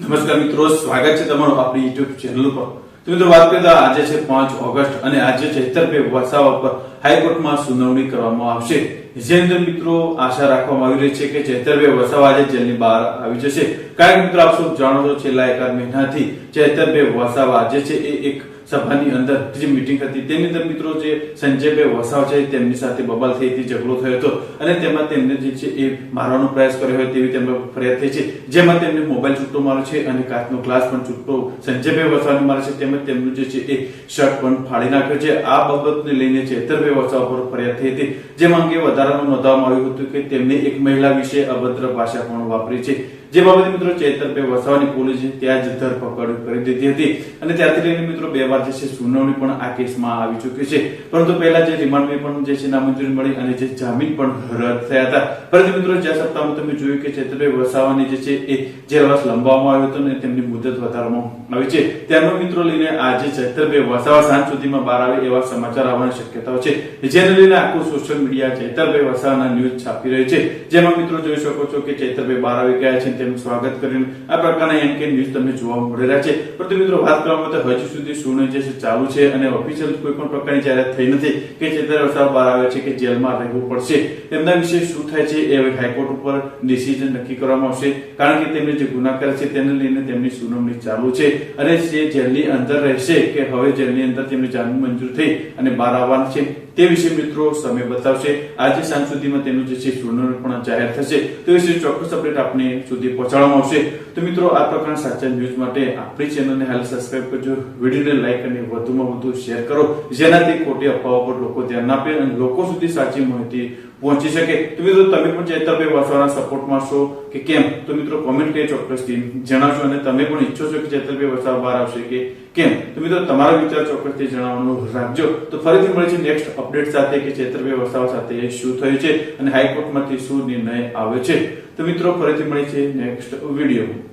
નમસ્કાર મિત્રો, સ્વાગત છે તમારું આપણી યુટ્યુબ ચેનલ પર તો મિત્રો, વાત કરતા આજે છે પાંચ ઓગસ્ટ અને આજે ચૈતરભાઈ વસાવા પર હાઈકોર્ટમાં સુનાવણી કરવામાં આવશે. જે અંદર મિત્રો, આશા રાખવામાં આવી રહી છે કે ચૈતરભાઈ વસાવા આજે જેલની બહાર આવી જશે. કારણ કે મિત્રો, આપ સૌ જાણો છો, છેલ્લા એકાદ મહિનાથી ચૈતરભાઈ વસાવા જે છે એ એક સભાની અંદર જે મીટિંગ હતી, તેની અંદર મિત્રો જે સંજયભાઈ વસાવ છે, તેમની સાથે બબાલ થઈ હતી, ઝઘડો થયો હતો અને તેમાં તેમને જે છે એ મારવાનો પ્રયાસ કર્યો હોય તેવી તેમને ફરિયાદ થઈ છે. જેમાં તેમને મોબાઈલ છૂટો માર્યો છે અને કાચનો ગ્લાસ પણ છૂટો સંજયભાઈ વસાવને મારે છે. તેમજ તેમનું જે છે એ શર્ટ પણ ફાડી નાખ્યો છે. આ બાબતને લઈને ચેતરભાઈ વસાવ પર ફરિયાદ થઈ હતી. જેમાં અંગે વધારામાં નોંધવામાં આવ્યું હતું કે તેમને એક મહિલા વિશે અભદ્ર ભાષા પણ વાપરી છે. જે બાબતે મિત્રો ચેતરભાઈ વસાવાની પોલીસે ત્યાં જ ધરપકડ કરી દીધી હતી. અને ત્યારથી લઈને મિત્રો બે વાર જે છે, સુનાવણી પણ આ કેસમાં આવી ચૂકી છે. પરંતુ પહેલા જે રિમાન્ડ પણ જે છે, નામંજૂરી મળી અને જે જામીન પણ રદ થયા હતા. પરંતુ મિત્રો જ્યાં સપ્તાહમાં તમે જોયું કે ચેતરભાઈ વસાવાની જે છે, એ જેલવાસ લંબાવવામાં આવ્યો હતો અને તેમની મુદત વધારવામાં આવી છે. ત્યારનો મિત્રો લઈને આજે ચેતરભાઈ વસાવા સાંજ સુધીમાં બહાર આવે એવા સમાચાર આવવાની શક્યતાઓ છે. જેને લઈને આખું સોશિયલ મીડિયા ચેતરભાઈ વસાવાના ન્યૂઝ છાપી રહી છે. જેમાં મિત્રો જોઈ શકો છો કે ચેતરભાઈ બહાર આવી ગયા છે તેમનું સ્વાગત કરીને આ પ્રકારના એમ કે ન્યૂઝ તમને જોવા મળી રહ્યા છે. પરંતુ મિત્રો, વાત કરવામાં તો હજુ સુધી સુનાવણી જે છે, ચાલુ છે અને ઓફિશિયલ કોઈ પણ પ્રકારની જાહેરાત થઈ નથી કે ચેતર વસાવા બહાર આવે છે કે જેલમાં રહેવું પડશે. તેમના વિશે શું થાય છે એ હવે હાઈકોર્ટ ઉપર ડિસિઝન નક્કી કરવામાં આવશે. કારણ કે તેમને જે ગુના કરે છે તેને લઈને તેમની સુનાવણી ચાલુ છે. અને જે જેલની અંદર રહેશે કે હવે જેલની અંદર તેમને જામીન મંજૂર થઈ અને બહાર આવવાનું છે તે વિશે મિત્રો સમય બતાવશે. આજે સાંજ સુધીમાં તેનું જે છે સુનાવણી પણ જાહેર થશે. તે વિશે ચોક્કસ અપડેટ આપને સુધી પહોંચાડવામાં આવશે. તો મિત્રો, આ પ્રકારના સાચા ન્યૂઝ માટે આપણી ચેનલને હાલ સબસ્ક્રાઇબ કરજો. વિડીયોને લાઈક અને વધુમાં વધુ શેર કરો. જેનાથી ખોટી અફવાઓ પર લોકો ધ્યાન આપે અને લોકો સુધી સાચી માહિતી પહોંચી શકે. તો મિત્રો, તમે પણ ચેતરભાઈ વસવાના સપોર્ટમાં છો કે કેમ? તો મિત્રો કોમેન્ટ કરી ચોક્કસથી જણાવશો અને તમે પણ ઈચ્છો છો કે ચેતરભાઈ વસાવા બહાર આવશે કે કેમ? તો મિત્રો, તમારો વિચાર ચોક્કસથી જણાવવાનું રાખજો. તો ફરીથી મળે છે નેક્સ્ટ અપડેટ સાથે કે ચેતરભાઈ વસાવા સાથે શું થયું છે અને હાઈકોર્ટમાંથી શું નિર્ણય આવ્યો છે. તો મિત્રો, ફરીથી મળે છે નેક્સ્ટ વીડિયો.